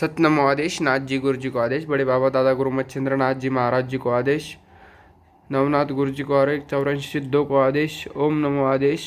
सतनमो आदेश नाथ जी गुरुजी को आदेश बड़े बाबा दादा गुरु मच्छिंद्र नाथ जी महाराज जी को आदेश नवनाथ गुरु जी को आदेश चौरासी सिद्धों को आदेश ओम नमो आदेश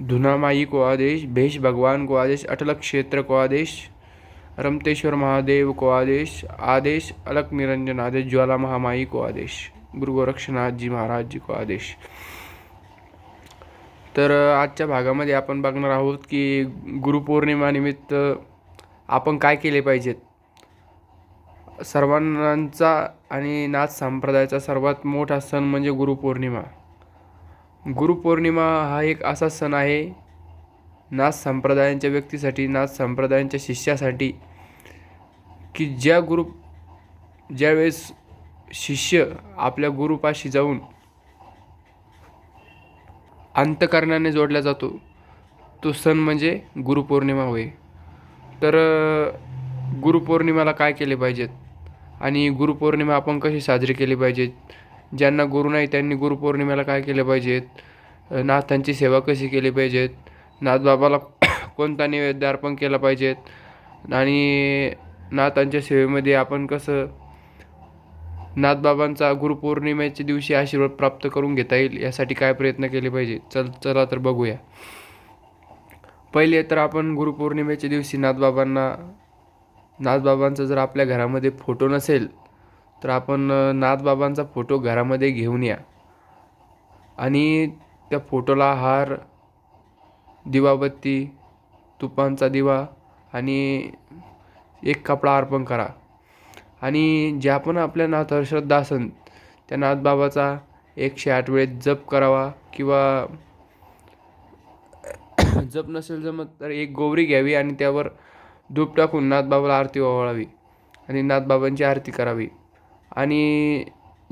धुनामाई को आदेश भेष भगवान को आदेश अटल क्षेत्र को आदेश रमतेश्वर महादेव को आदेश आदेश अलक निरंजन आदेश ज्वाला महामाई को आदेश गुरु गोरक्षनाथ जी महाराज जी को आदेश। तर आजच्या भागामध्ये आपण बघणार आहोत की गुरुपौर्णिमानिमित्त आपण काय केले पाहिजेत? सर्वांचा आणि नाथ संप्रदायाचा सर्वात मोठा सण म्हणजे गुरुपौर्णिमा. गुरुपौर्णिमा हा एक असा सण आहे नाथ संप्रदायांच्या व्यक्तीसाठी नाथ संप्रदायांच्या शिष्यासाठी की ज्या गुरु ज्यावेळेस शिष्य आपल्या गुरुपाशी जाऊन अंतकरणाने जोडला जातो तो सण म्हणजे गुरुपौर्णिमा होय. तर गुरुपौर्णिमेला काय केले पाहिजेत? आणि गुरुपौर्णिमा आपण कशी साजरी केली पाहिजेत? ज्यांना गुरु नाही त्यांनी गुरुपौर्णिमेला काय केले पाहिजेत? नाथांची सेवा कशी केली पाहिजेत? नाथबाबाला कोणता नैवेद्य अर्पण केला पाहिजेत? आणि नाथांच्या सेवेमध्ये आपण कसं नाथबाबांचा गुरुपौर्णिमेच्या दिवशी आशीर्वाद प्राप्त करून घेता येईल यासाठी काय प्रयत्न केले पाहिजे चल चला तर बघूया. पहिले तर आपण गुरुपौर्णिमेच्या दिवशी नाथबाबांना नाथबाबांचा जर आपल्या घरामध्ये फोटो नसेल तर आपण नाथबाबांचा फोटो घरामध्ये घेऊन या. आणि त्या फोटोला हार दिवाबत्ती तुपांचा दिवा आणि एक कपडा अर्पण करा. आणि ज्या पण आपल्या नाथ श्रद्धा असन त्या नाथबाबाचा एकशे आठ वेळेस जप करावा किंवा जप नसेल जमत तर एक गोवरी घ्यावी आणि त्यावर धूप टाकून नाथबाबाला आरती ओवाळावी आणि नाथबाबांची आरती करावी. आणि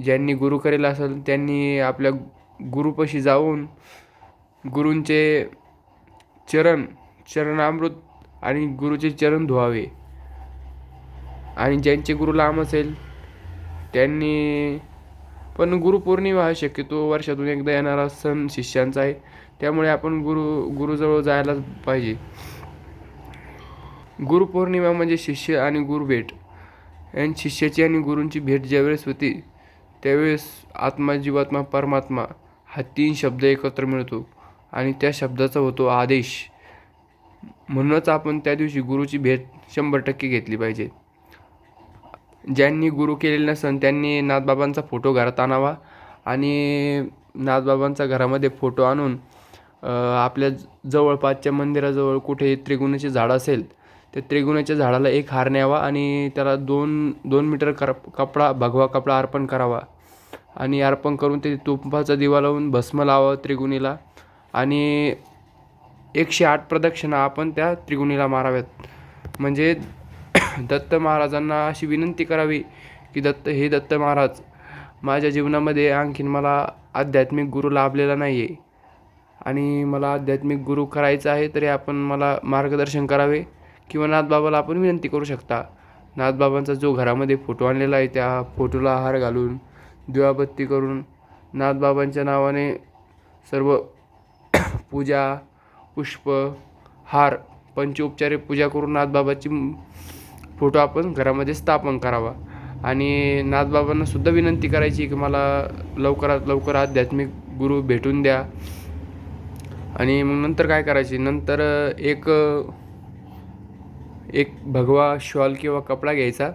ज्यांनी गुरु करेल असेल त्यांनी आपल्या गुरुपाशी जाऊन गुरूंचे चरण चरणामृत आणि गुरुचे चरण धुवावे. आणि ज्यांचे गुरु लांब असेल त्यांनी पण गुरुपौर्णिमा हा शक्यतो वर्षातून एकदा येणारा सण शिष्यांचा आहे. त्यामुळे आपण गुरु गुरुजवळ जायलाच पाहिजे. गुरुपौर्णिमा म्हणजे शिष्य आणि गुरु भेट. आणि शिष्याची आणि गुरूंची भेट ज्यावेळेस होती त्यावेळेस आत्मा जीवात्मा परमात्मा हा तीन शब्द एकत्र मिळतो आणि त्या शब्दाचा होतो आदेश. म्हणूनच आपण त्या दिवशी गुरुची भेट शंभर टक्के घेतली पाहिजे. ज्यांनी गुरु केलेले नसन त्यांनी नाथबाबांचा फोटो घरात आणावा आणि नाथबाबांचा घरामध्ये फोटो आणून आपल्या जवळपासच्या मंदिराजवळ कुठे त्रिगुणाचे झाड असेल त्या त्रिगुणाच्या झाडाला एक हार न्यावा आणि त्याला दोन दोन मीटर कर कपडा भगवा कपडा अर्पण करावा. आणि अर्पण करून ते तुपाचा दिवा लावून भस्म लावावं त्रिगुणीला. आणि एकशे आठ प्रदक्षिणा आपण त्या त्रिगुणीला माराव्यात. म्हणजे दत्त महाराजांना अशी विनंती करावी की दत्त हे दत्त महाराज माझ्या जीवनामध्ये आणखीन मला आध्यात्मिक गुरु लाभलेला नाही आहे आणि मला आध्यात्मिक गुरु करायचं आहे तरी आपण मला मार्गदर्शन करावे किंवा नाथबाबाला आपण विनंती करू शकता. नाथबाबांचा जो घरामध्ये फोटो आणलेला आहे त्या फोटोला हार घालून दिवाबत्ती करून नाथबाबांच्या नावाने सर्व पूजा पुष्प हार पंचोपचारे पूजा करून नाथबाबाची फोटो आपण घरामध्ये स्थापन करावा. आणि नाथबाबांना सुद्धा विनंती करायची की मला लवकरात लवकर आध्यात्मिक गुरु भेटून द्या. आणि मग नंतर काय करायचे? नंतर एक एक भगवा शॉल किंवा कपडा घ्यायचा.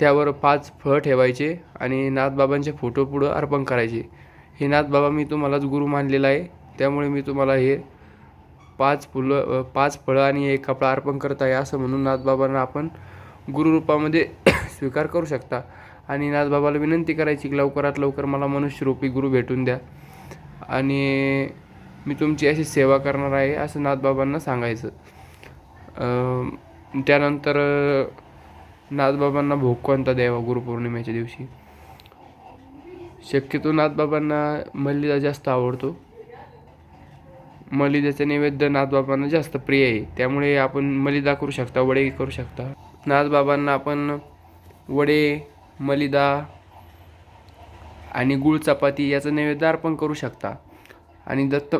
त्यावर पाच फळं ठेवायचे आणि नाथबाबांचे फोटो पुढं अर्पण करायचे. हे नाथबाबा मी तुम्हालाच गुरु मानलेला आहे. त्यामुळे मी तुम्हाला हे पाच फुलं पाच फळं आणि एक कपडा अर्पण करत आहे असं म्हणून नाथबाबांना आपण गुरुरूपामध्ये स्वीकार करू शकता. आणि नाथबाबाला विनंती करायची की लवकरात लवकर मला मनुष्यरूपी गुरु भेटून द्या. आणि मी तुमची अशी सेवा करणार आहे असं नाथबाबांना सांगायचं. त्यानंतर नाथबाबांना भोग कोणता द्यावा गुरुपौर्णिमेच्या दिवशी? शक्यतो नाथबाबांना मल्लीला जास्त आवडतो. मलिदाचं नैवेद्य नाथबाबांना जास्त प्रिय आहे. त्यामुळे आपण मलिदा करू शकता वडे करू शकता. नाथबाबांना आपण वडे मलिदा आणि गुळ चपाती याचं नैवेद्य अर्पण करू शकता. आणि दत्त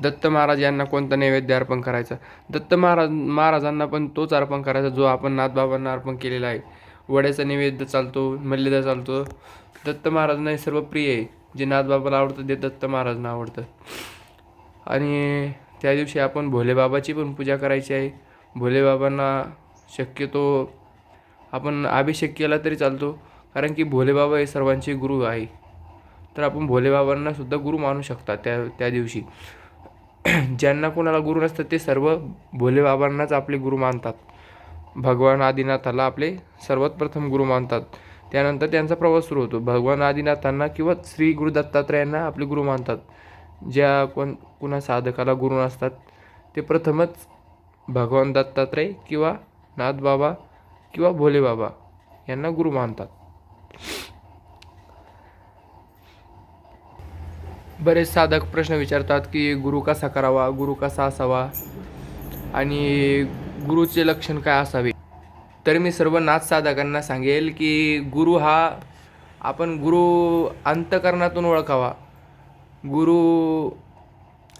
दत्त महाराज यांना कोणता नैवेद्य अर्पण करायचा? दत्त महाराज महाराजांना पण तोच अर्पण करायचा जो आपण नाथबाबांना अर्पण केलेला आहे. वड्याचा नैवेद्य चालतो मल्लिदा चालतो. दत्त महाराजांना हे सर्व प्रिय आहे. जे नाथबाबाला आवडतं ते दत्त महाराजांना आवडतं. आणि त्या दिवशी आपण भोलेबाबाची पण पूजा करायची आहे. भोलेबाबांना शक्यतो आपण अभिषेक केला तरी चालतो कारण की भोलेबाबा हे सर्वांचे गुरु आहे. तर आपण भोलेबाबांना सुद्धा गुरु मानू शकता त्या त्या दिवशी. ज्यांना कोणाला गुरु नसतात ते सर्व भोलेबाबांनाच आपले गुरु मानतात. भगवान आदिनाथाला आपले सर्वात प्रथम गुरु मानतात. त्यानंतर त्यांचा प्रवास सुरू होतो. भगवान आदिनाथांना किंवा श्री गुरु दत्तात्रयांना आपले गुरु मानतात. ज्या कोण कुणा साधकाला गुरु नसतात ते प्रथमच भगवान दत्तात्रय किंवा नाथबाबा किंवा भोलेबाबा यांना गुरु मानतात. बरेच साधक प्रश्न विचारतात की गुरु कसा करावा गुरु कसा असावा? आणि गुरुचे लक्षण काय असावे? तर मी सर्व नाच साधकांना सांगेल की गुरु हा आपण गुरु अंतकरणातून ओळखावा. गुरु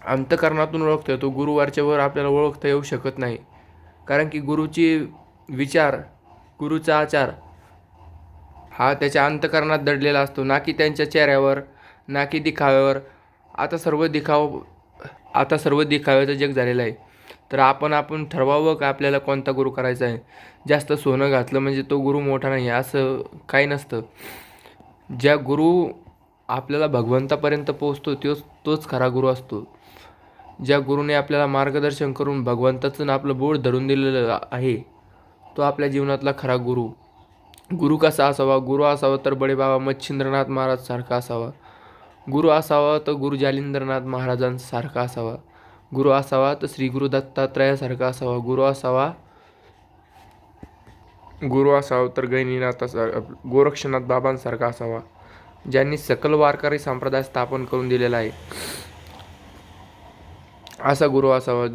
अंतकरणातून ओळखतो तो गुरुवारच्यावर आपल्याला ओळखता येऊ शकत नाही. कारण की गुरुची विचार गुरुचा आचार हा त्याच्या अंतकरणात दडलेला असतो. ना की त्यांच्या चेहऱ्यावर ना की दिखाव्यावर. आता सर्व दिखाव आता सर्व दिखाव्याचं जग झालेलं आहे. तर आपण आपण ठरवावं का आपल्याला कोणता गुरु करायचा आहे? जास्त सोनं घातलं म्हणजे तो गुरु मोठा नाही असं काही नसतं. ज्या गुरु आपल्याला भगवंतापर्यंत पोचतो तोच तोच खरा गुरु असतो. ज्या गुरुने आपल्याला मार्गदर्शन करून भगवंताचं आपलं बोळ धरून दिलेलं आहे तो आपल्या जीवनातला खरा गुरु. गुरु कसा असावा? गुरु असावा तर बडे बाबा मच्छिंद्रनाथ महाराज सारखा असावा. गुरु असावा तर गुरु जालिंद्रनाथ महाराजांसारखा असावा. गुरु असावा तर श्री गुरु दत्तात्रयासारखा असावा. गुरु असावा. गुरु असावा तर गैनीनाथासार गोरक्षनाथ बाबांसारखा असावा ज्यांनी सकल वारकरी संप्रदाय स्थापन करून दिलेला आहे. असा गुरु असावा.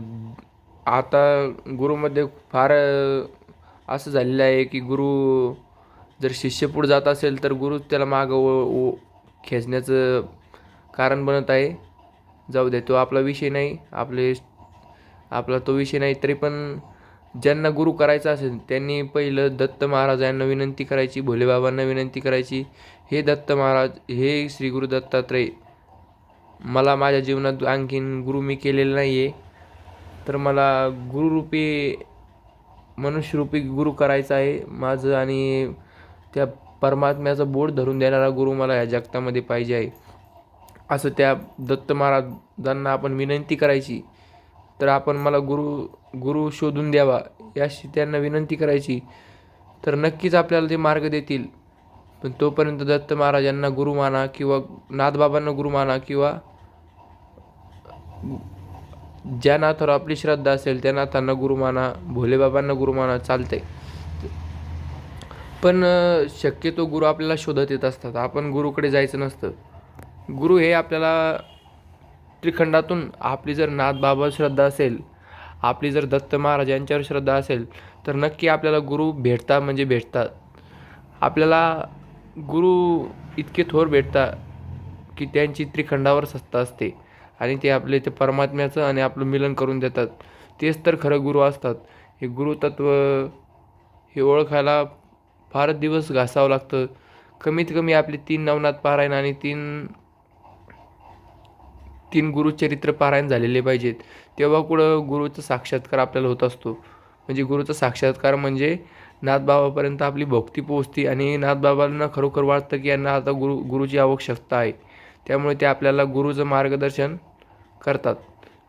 आता गुरुमध्ये फार असं झालेलं आहे की गुरु जर शिष्य पुढे जात असेल तर गुरु त्याला मागं ओ खेचण्याचं कारण बनत आहे. जाऊ दे तो आपला विषय नाही आपले आपला तो विषय नाही तरी पण ज्यांना गुरु करायचा असेल त्यांनी पहिलं दत्त महाराज यांना विनंती करायची भोलेबाबांना विनंती करायची हे दत्त महाराज हे श्री गुरु दत्तात्रय मला माझ्या जीवनात आणखीन गुरु मी केलेलं नाही आहे तर मला गुरुरूपी मनुष्यरूपी गुरु करायचा आहे माझं आणि त्या परमात्म्याचं बोट धरून देणारा गुरु मला ह्या जगतामध्ये पाहिजे आहे. असं त्या दत्त महाराजांना आपण विनंती करायची तर आपण मला गुरु गुरु शोधून द्यावा याशी त्यांना विनंती करायची. तर नक्कीच आपल्याला ते मार्ग देतील. पण तोपर्यंत दत्त महाराजांना गुरु माना किंवा नाथबाबांना गुरु माना किंवा ज्या नाथावर आपली श्रद्धा असेल त्या नाथांना गुरु माना भोलेबाबांना गुरु माना चालते पण शक्यतो गुरु आपल्याला शोधत येत असतात. आपण गुरुकडे जायचं नसतं. गुरु हे आपल्याला त्रिखंडातून आपली जर नाथबाबा श्रद्धा असेल आपली जर दत्त महाराज यांच्यावर श्रद्धा असेल तर नक्की आपल्याला गुरु भेटतात म्हणजे भेटतात. आपल्याला गुरु इतके थोर भेटतात की त्यांची त्रिखंडावर सत्ता असते आणि ते आपले ते परमात्म्याचं आणि आपलं मिलन करून देतात. तेच तर खरं गुरु असतात. हे गुरुतत्व हे ओळखायला फारच दिवस घासावं लागतं. कमीत कमी आपले तीन नवनाथ पारायण आणि तीन तीन गुरुचरित्र पारायण झालेले पाहिजेत. तेव्हा कुठं गुरुचा साक्षात्कार आपल्याला होत असतो. म्हणजे गुरुचा साक्षात्कार म्हणजे नाथबाबापर्यंत आपली भक्ती पोहोचते आणि नाथबाबांना खरोखर वाटतं की यांना आता गुरु गुरुची आवश्यकता आहे. त्यामुळे ते आपल्याला गुरुचं मार्गदर्शन करतात.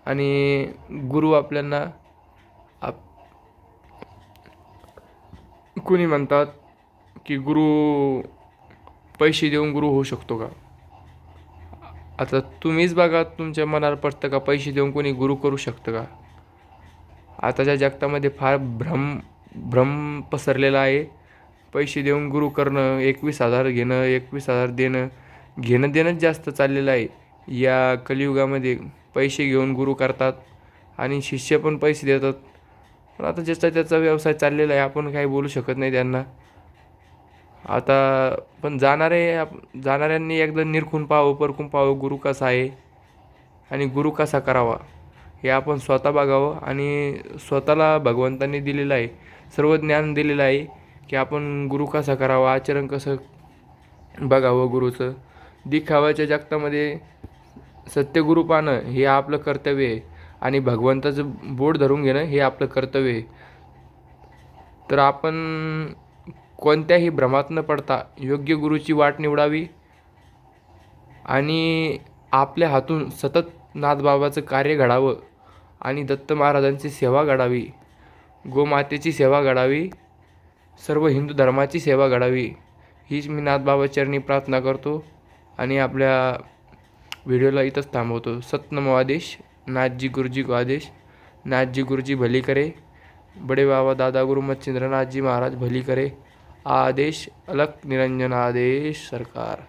आणि गुरु आपल्याला आप कुणी म्हणतात की गुरु पैसे देऊन गुरु होऊ शकतो का? आता तुम्हीच बघा तुमच्या मनाला पडतं का? पैसे देऊन कोणी गुरु करू शकतं का? आताच्या जगतामध्ये फार भ्रम भ्रम पसरलेला आहे. पैसे देऊन गुरु करणं एकवीस हजार घेणं एकवीस हजार देणं घेणं देणंच जास्त चाललेलं आहे. या कलियुगामध्ये पैसे घेऊन गुरु करतात आणि शिष्य पण पैसे देतात. पण आता ज्याचा त्याचा व्यवसाय चाललेला आहे आपण काही बोलू शकत नाही त्यांना. आता पण जाणारे आप जाणाऱ्यांनी एकदा निरखून पाहावं परखून पाहावं गुरु कसा आहे आणि गुरु कसा करावा हे आपण स्वतः बघावं आणि स्वतःला भगवंतांनी दिलेलं आहे सर्व ज्ञान दिलेलं आहे की आपण गुरु कसा करावा आचरण कसं बघावं गुरुचं. दिखाव्याच्या जगतामध्ये सत्यगुरु पाहणं हे आपलं कर्तव्य आहे आणि भगवंताचं बोट धरून घेणं हे आपलं कर्तव्य आहे. तर आपण कोणत्याही भ्रमात न पडता योग्य गुरुची वाट निवडावी आणि आपल्या हातून सतत नाथबाबाचं कार्य घडावं आणि दत्त महाराजांची सेवा घडावी गोमातेची सेवा घडावी सर्व हिंदू धर्माची सेवा घडावी हीच मी नाथबाबा चरणी प्रार्थना करतो आणि आपल्या व्हिडिओला इथंच थांबवतो. सतनमो आदेश नाथजी गुरुजी को आदेश. नाथजी गुरुजी भली करे. बड़े बाबा दादा गुरु मच्छिंद्रनाथ महाराज भली करे. आदेश अलक निरंजन आदेश सरकार।